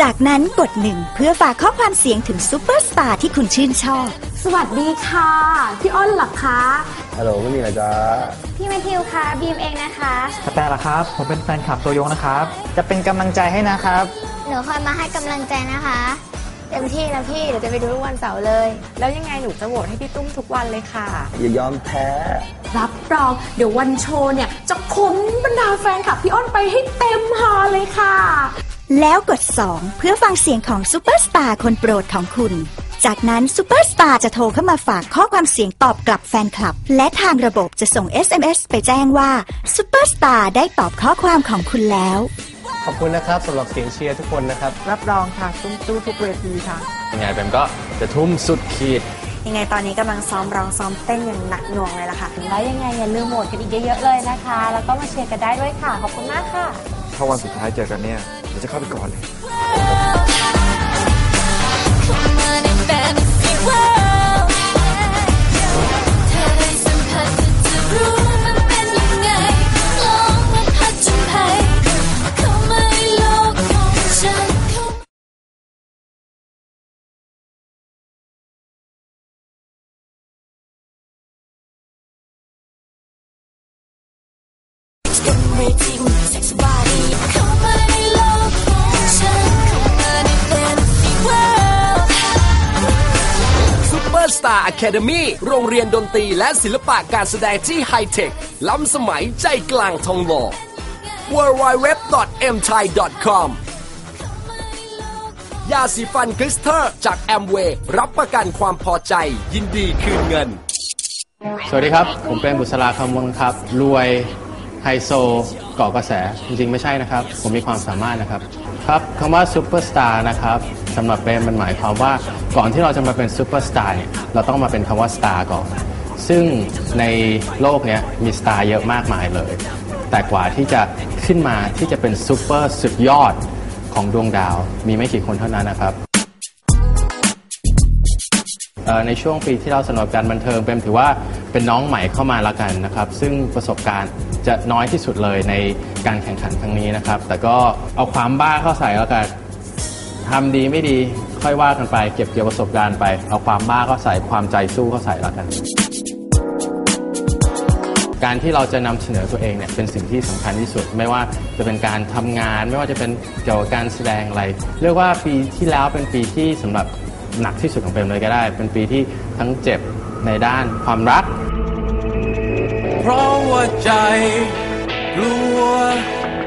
จากนั้นกดหนึ่งเพื่อฝากข้อความเสียงถึงซูเปอร์สตาร์ที่คุณชื่นชอบ สวัสดีค่ะ พี่อ้นเหรอคะ ฮัลโหลไม่มีอะไรจ้าพี่แมทธิวคะบีมเองนะคะแต่ละครับ ผมเป็นแฟนคลับตัวยงนะครับ จะเป็นกำลังใจให้นะครับ หนูคอยมาให้กำลังใจนะคะเต็มที่นะพี่เดี๋ยวจะไปดูทุกวันเสาร์เลย แล้วยังไงหนูจะโหวตให้พี่ตุ้มทุกวันเลยค่ะ อย่ายอมแพ้ รับรองเดี๋ยววันโชว์เนี่ย จะขนบรรดาแฟนคลับพี่อ้นไปให้เต็มฮอลเลยค่ะ แล้วกด 2 เพื่อฟังเสียงของซูเปอร์สตาร์คนโปรดของคุณ จากนั้นซูเปอร์สตาร์จะโทรเข้ามาฝากข้อความเสียงตอบกลับแฟนคลับ และทางระบบจะส่ง SMS ไปแจ้งว่าซูเปอร์สตาร์ได้ตอบข้อความของคุณแล้ว ขอบคุณนะครับสำหรับเสียงเชียร์ทุกคนนะครับ รับรองค่ะตุ้มตู้ทุกเวทีค่ะ ยังไงแบมก็จะทุ่มสุดขีด ยังไงตอนนี้กำลังซ้อมร้องซ้อมเต้นอย่างหนักหน่วงเลยล่ะค่ะ แล้วยังไงอย่าลืมโหวตกันอีกเยอะๆเลยนะคะ แล้วก็มาเชียร์กันได้ด้วยค่ะ ขอบคุณมากค่ะ ถ้าวันสุดท้ายเจอกันเนี่ยเดี๋ยวจะเข้าไปก่อนเลยซู เปอร์สตาร์อะคาเดมีโรงเรียนดนตรีและศิลปะการแสดงที่ไฮเทค ล้ำสมัยใจกลางทองหล่อ w w w m t h a i c o m ยาสีฟันคริสเตอร์จากแอมเวย์รับประกันความพอใจ ยินดีคืนเงิน สวัสดีครับ ผมเป็นบุษราคำวงครับ รวย ไฮโซเกาะกระแส จริงๆ ไม่ใช่นะครับ ผมมีความสามารถนะครับ ครับคำว่าซูเปอร์สตาร์นะครับสำหรับเป็นมันหมายความว่าก่อนที่เราจะมาเป็นซูเปอร์สตาร์เนี่ยเราต้องมาเป็นคำว่าสตาร์ก่อน ซึ่งในโลกเนี้ยมีสตาร์เยอะมากมายเลย แต่กว่าที่จะขึ้นมาที่จะเป็นซูเปอร์สุดยอดของดวงดาว มีไม่กี่คนเท่านั้นนะครับ เอ่อในช่วงปีที่เราสำหรับการบันเทิงเป็นถือว่าเป็นน้องใหม่เข้ามาละกันนะครับซึ่งประสบการณ์จะน้อยที่สุดเลยในการแข่งขันครั้งนี้นะครับ แต่ก็เอาความบ้าเข้าใส่แล้วกัน ทำดีไม่ดีค่อยว่ากันไปเก็บเกี่ยวประสบการณ์ไป เอาความบ้าเข้าใส่ความใจสู้เข้าใส่แล้วกัน การที่เราจะนำเสนอตัวเองเนี่ยเป็นสิ่งที่สำคัญที่สุด ไม่ว่าจะเป็นการทำงาน ไม่ว่าจะเป็นเกี่ยวกับการแสดงอะไร เรียกว่าปีที่แล้วเป็นปีที่สำหรับ หนักที่สุดของเปรมเลยก็ได้ เป็นปีที่ทั้งเจ็บในด้านความรัก เพราะว่าใจกลัว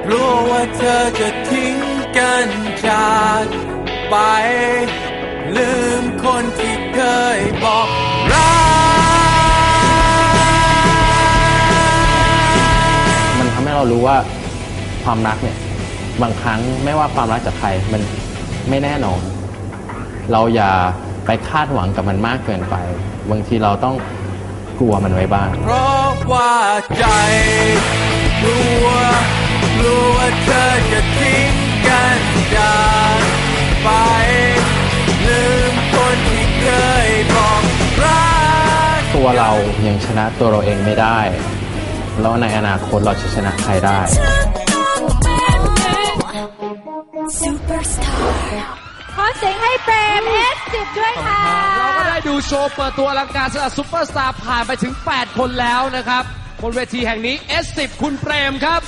กลัวว่าเธอจะทิ้งกันจากไป ลืมคนที่เคยบอกรัก มันทำให้เรารู้ว่าความรักเนี่ย บางครั้งไม่ว่าความรักจากใครมันไม่แน่นอน เราอย่าไปคาดหวังกับมันมากเกินไป บางทีเราต้องกลัวมันไว้บ้าง เพราะว่าใจกลัวกลัวว่าเธอจะทิ้งกันจากไป ลืมคนที่เคยบอกรักตัวเรายังชนะตัวเราเองไม่ได้ แล้วในอนาคตเราจะชนะใครได้ ขอเสียงให้เปรมเอสสิบด้วยค่ะ เราก็ได้ดูโชว์เปิดตัวอลังการสำหรับซุปเปอร์สตาร์ผ่านไปถึง 8 คนแล้วนะครับ บนเวทีแห่งนี้ S10 คุณเปรมครับ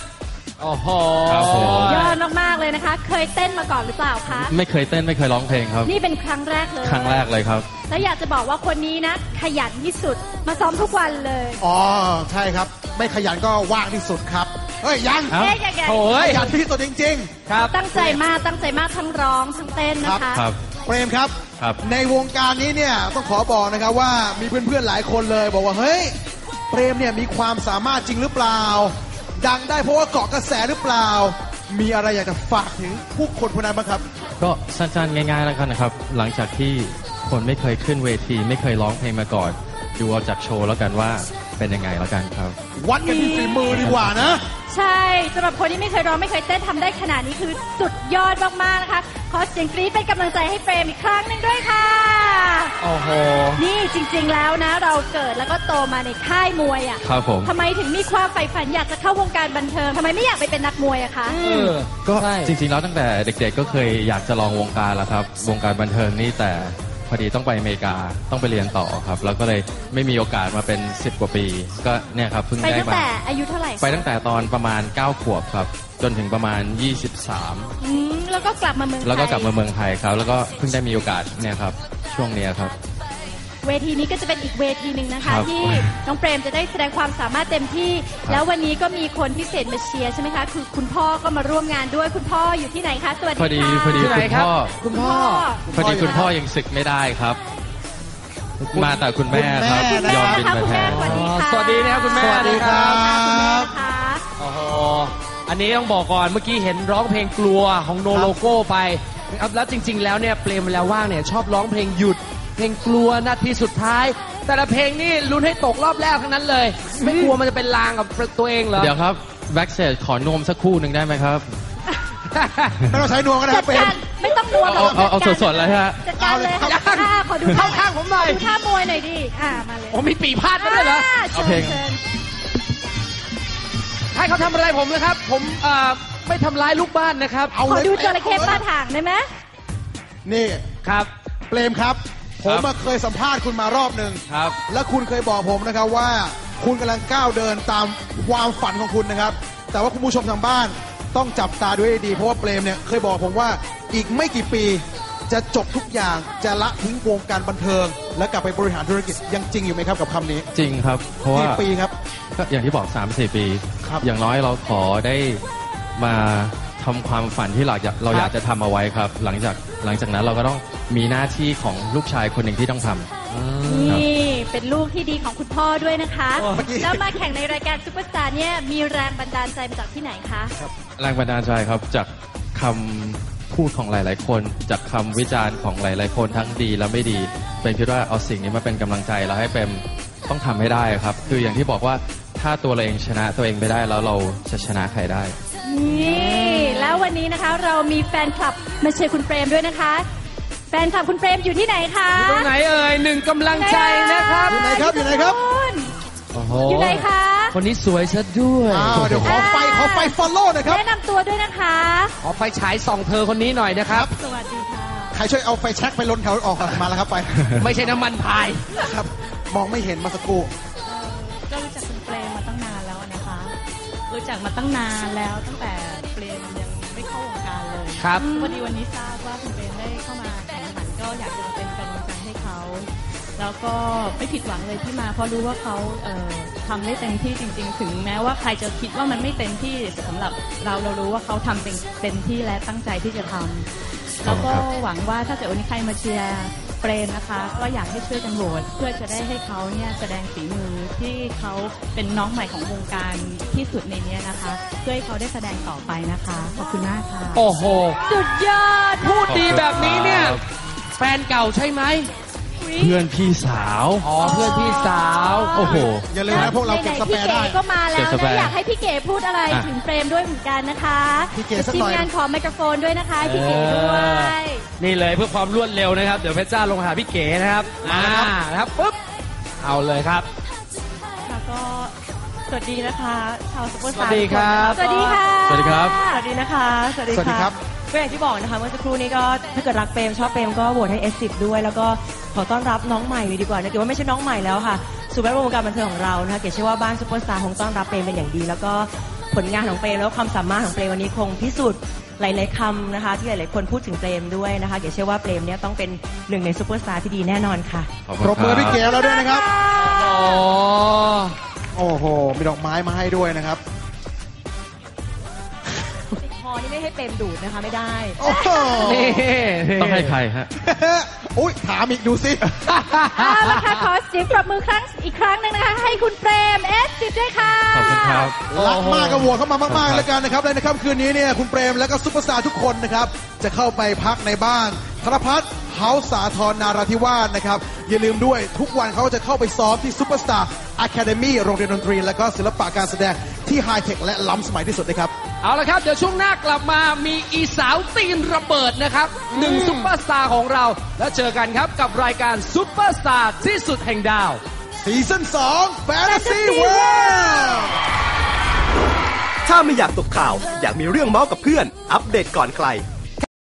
โอ้โหครับผม ยอดมากๆเลยนะคะ เคยเต้นมาก่อนหรือเปล่าคะ ไม่เคยเต้นไม่เคยร้องเพลงครับ นี่เป็นครั้งแรกเลย ครั้งแรกเลยครับ แล้วอยากจะบอกว่าคนนี้นะ ขยันที่สุด มาซ้อมทุกวันเลย อ๋อ ใช่ครับ ไม่ขยันก็ว่างที่สุดครับ เฮ้ยยังเอ้าเอ๊ะยังไงโอ้ยขยันที่สุดจริง ครับ ตั้งใจมากตั้งใจมากทั้งร้องทั้งเต้นนะคะ ครับๆ เปรมครับ ครับ ในวงการนี้เนี่ยต้องขอบอกนะครับว่ามีเพื่อนๆหลายคนเลย บอกว่าเฮ้ยเปรมเนี่ยมีความสามารถจริงหรือเปล่า ดังได้เพราะว่าเกาะกระแสหรือเปล่า มีอะไรอยากจะฝากถึงผู้คนคนนั้นบ้างครับ ก็สั้นๆง่ายๆแล้วกันนะครับ หลังจากที่คนไม่เคยขึ้นเวที ไม่เคยร้องเพลงมาก่อน ดูเอาจากโชว์แล้วกันว่าเป็นยังไงแล้วกันครับ วัดกันที่ฝีมือดีกว่านะใช่ สำหรับคนที่ไม่เคยร้องไม่เคยเต้นทำได้ขนาดนี้คือสุดยอดมากๆนะคะ ขอเสียงกรี๊ดเป็นกำลังใจให้เฟรมอีกครั้งหนึ่งด้วยค่ะ โอ้โห นี่จริงๆแล้วนะ เราเกิดแล้วก็โตมาในค่ายมวยอะครับผม ทำไมถึงมีความใฝ่ฝันอยากจะเข้าวงการบันเทิงทำไมไม่อยากไปเป็นนักมวยอะคะ ก็จริงๆแล้วตั้งแต่เด็กๆก็เคยอยากจะลองวงการแล้วครับ วงการบันเทิงนี่แต่ พอดีต้องไปอเมริกาต้องไปเรียนต่อครับ แล้วก็เลยไม่มีโอกาสมาเป็น 10 กว่าปี ก็เนี่ยครับเพิ่งไปได้ตั้งมาแต่อายุเท่าไหร่คะไปตั้งแต่ตอนประมาณ 9 ขวบครับ จนถึงประมาณ 23 อืมแล้วก็กลับมาเมืองไทย แล้วก็กลับมาเมืองไทยครับ แล้วก็เพิ่งได้มีโอกาสเนี่ยครับช่วงเนี้ยครับ เวทีนี้ก็จะเป็นอีกเวทีหนึ่งนะคะ ครับที่น้องเปรมจะได้แสดงความสามารถเต็มที่แล้ววันนี้ก็มีคนพิเศษมาเชียร์ใช่ไหมคะคือคุณพ่อก็มาร่วมงานด้วยคุณพ่ออยู่ที่ไหนคะสวัสดีพอดีค่ะพอดีคุณพ่อคุณพ่อ พอดีคุณพ่อยังศึกไม่ได้ครับ มาแต่คุณแม่ครับ คุณแม่ยอมบินมาแทนสวัสดีค่ะสวัสดีนะครับคุณแม่สวัสดีครับค่ะโอ้โหอันนี้ต้องบอกก่อนเมื่อกี้เห็นร้องเพลงกลัวของโนโลโก้ไปนะครับแล้วจริง ๆ แล้วเนี่ยเปรมเวลาว่างเนี่ยชอบร้องเพลงหยุด เพลงกลัวนาทีสุดท้าย แต่ละเพลงนี่ลุ้นให้ตกรอบแรกทั้งนั้นเลย ไม่กลัวมันจะเป็นลางกับตัวเองเหรอ เดี๋ยวครับแบ็กเซจขอนวมสักครู่หนึ่งได้ไหมครับ ไม่ต้องใช้นวมก็ได้คจัรับดเปรกามรไม่ต้องนวมหรเอาอกเอาเอาจัดกรสดๆเลยฮะ จัดการเลยเอาเลยอ่าขอดูเข้าข้างผมหน่อยดูท่ามวยหน่อยดิ อ่า มาเลยโอ้มีปีพาดมาด้วยเหรอาเอาเพลง ชิญให้เขาทำอะไรผมนะครับ ผมเอ่อไม่ทำร้ายลูกบ้านนะครับ เอา ขอเลยดูจระเข้ป้าถางได้ไหมนี่ ครับ เปรมครับ ผมครับมาเคยสัมภาษณ์คุณมารอบหนึ่งครับ และคุณเคยบอกผมนะครับว่าคุณกำลังก้าวเดินตามความฝันของคุณนะครับ แต่ว่าคุณผู้ชมทางบ้านต้องจับตาด้วยให้ดีเพราะว่าเปรมเนี่ยเคยบอกผมว่าอีกไม่กี่ปีจะจบทุกอย่างจะละทิ้งวงการบันเทิง และกลับไปบริหารธุรกิจยังจริงอยู่ไหมครับกับคำนี้จริงครับ เพราะว่ากี่ปีครับ ก็อย่างที่บอก 3 4 ปี ครับอย่างน้อยเราขอได้มาทำความฝันที่เราอยากเราอยากจะทำเอาไว้ครับ หลังจาก หลังจากนั้นเราก็ต้องมีหน้าที่ของลูกชายคนหนึ่งที่ต้องทำนี่เป็นลูกที่ดีของคุณพ่อด้วยนะคะ โอ้เมื่อกี้แล้วมาแข่งในรายการซูเปอร์สตาร์เนี่ยมีแรงบันดาลใจมาจากที่ไหนคะ แรงบันดาลใจครับจากคำพูดของหลาย ๆ คน จากคำวิจารณ์ของหลาย ๆ คนทั้งดีและไม่ดี เป็นคิดว่าเอาสิ่งนี้มาเป็นกำลังใจแล้วให้เป็นต้องทำให้ได้ครับ คืออย่างที่บอกว่าถ้าตัวเราเองชนะตัวเองไม่ได้แล้วเราจะชนะใครได้ นี่แล้ววันนี้นะคะเรามีแฟนคลับมาเชียร์คุณเปรมด้วยนะคะ แฟนคลับคุณเปรมอยู่ที่ไหนคะอยู่ตรงไหนเอ่ยหนึ่งกำลังใจนะครับอยู่ไหนครับอยู่ไหนครับณโอ้โหอยู่ไหนคะ คนนี้สวยซะด้วยอ้าวเดี๋ยวขอไฟขอไฟฟอลโล่หน่อยครับแนะนำตัวด้วยนะคะ ขอไฟฉายส่องเธอคนนี้หน่อยนะครับ สวัสดีค่ะใครช่วยเอาไฟแช็กไปลนแถวออกมาแล้วครับไป ไม่ใช่น้ำมันพายครับ มองไม่เห็นมาสักครู่ก็ จักมาตั้งนานแล้วตั้งแต่เปรมยังไม่เข้าวงการเลยครับ พอดีวันนี้ทราบว่าคุณเปรมได้เข้ามาแข่งขันก็อยากจะมาเป็นกำลังใจให้เขา แล้วก็ไม่ผิดหวังเลยที่มาเพราะรู้ว่าเขาเอ่อทำได้เต็มที่จริง ๆ ถึงแม้ว่าใครจะคิดว่ามันไม่เต็มที่สำหรับเราเรารู้ว่าเขาทำเต็มเต็มที่และตั้งใจที่จะทำแล้วก็หวังว่าถ้าเกิดวันนี้ใครมาเชียร์ เปรมนะคะก็อยากให้ช่วยกันโหวตเพื่อจะได้ให้เขาเนี่ยแสดงฝีมือที่เขาเป็นน้องใหม่ของวงการที่สุดในเนี้ยนะคะเพื่อให้เขาได้แสดงต่อไปนะคะขอบคุณมากค่ะ โอ้โห สุดยอด พูดดีแบบนี้เนี่ย แฟนเก่าใช่ไหม เพื่อนพี่สาว อ๋อเพื่อนพี่สาว โอ้โห อย่าลืมนะพวกเราเก็บสไหนๆแปพี่ร์ได้เก๋ก็มาแล้เก็วบสแปนะร์อยากให้พี่เก๋พูดอะไรอะ ถึงเปรมด้วยเหมือนกันนะคะพี่เก๋สักทีหมน่อย งานขอไมโครโฟนด้วยนะคะให้พี่เก๋ด้วย นี่เลยเพื่อความรวดเร็วนะครับ เดี๋ยวเพชรจ้าลงหาพี่เก๋นะครับมานะครับปุ๊บเอาเลยครับ ค่ะก็สวัสดีนะคะ ชาวซุปเปอร์สสวัตาสร์ดีครับ สวัสดีค่ะ สวัสดีครับ สวัสดีนะคะ สวัสดีสวัสดีครับ ก็อย่างที่บอกนะคะเมื่อสักครู่นี้ก็ถ้าเกิดรักเปรมชอบเปรมก็โหวตให้ S10 ด้วย แล้วก็ขอต้อนรับน้องใหม่เลยดีกว่านะเกดว่าไม่ใช่น้องใหม่แล้วค่ะสู่แวดวงการบันเทิงของเรานะคะเกดเชื่อว่าบ้านซุปเปอร์สตาร์คงต้อนรับเปรมเป็นอย่างดี แล้วก็ผลงานของเปรมแล้วก็ความสามารถของเปรมวันนี้คงพิสูจน์หลายๆคำนะคะ ที่หลายๆคนพูดถึงเปรมด้วยนะคะเกดเชื่อว่าเปรมเนี่ยต้องเป็นหนึ่งในซุปเปอร์สตาร์ที่ดีแน่นอนค่ะขอบปคุณรบมือพี่เก๋แล้วด้วยนะครับโอ้โอ้โหมีดอกไม้มาให้ด้วยนะครับติดค อนี่ไม่ให้เปรมดูดนะคะไม่ได้ โอ้โหนี่ต้องให้ใครฮะ อุ้ยถามอีกดูสิเอาละค่ะขอเสียงปรบมือครั้งอีกครั้งหนึ่งนะคะ ให้คุณเปรมเอสสิบด้วยค่ะ ขอบคุณครับ รักมากก็โหวตเข้ามามากๆแล้วกันนะครับและในค่ำคืนนี้เนี่ยคุณเปรมและก็ซุปเปอร์สตาร์ทุกคนนะครับ จะเข้าไปพักในบ้านธนพัฒน์เฮาส์สาทรนาราธิวาสนะครับ อย่าลืมด้วยทุกวันเขาจะเข้าไปซ้อมที่ซุปเปอร์สตาร์อะคาเดมี่โรงเรียนดนตรี และก็ศิลปะการแสดงที่ไฮเทคและล้ำสมัยที่สุดนะครับ เอาละครับ เดี๋ยวช่วงหน้ากลับมามีอีสาวตีนระเบิดนะครับหนึ่งซุปเปอร์สตาร์ของเรา แล้วเจอกันครับกับรายการซุปเปอร์สตาร์ที่สุดแห่งดาวซีซั่น2 Fantasy World ถ้าไม่อยากตกข่าว อยากมีเรื่องเมาส์กับเพื่อน อัปเดตก่อนใคร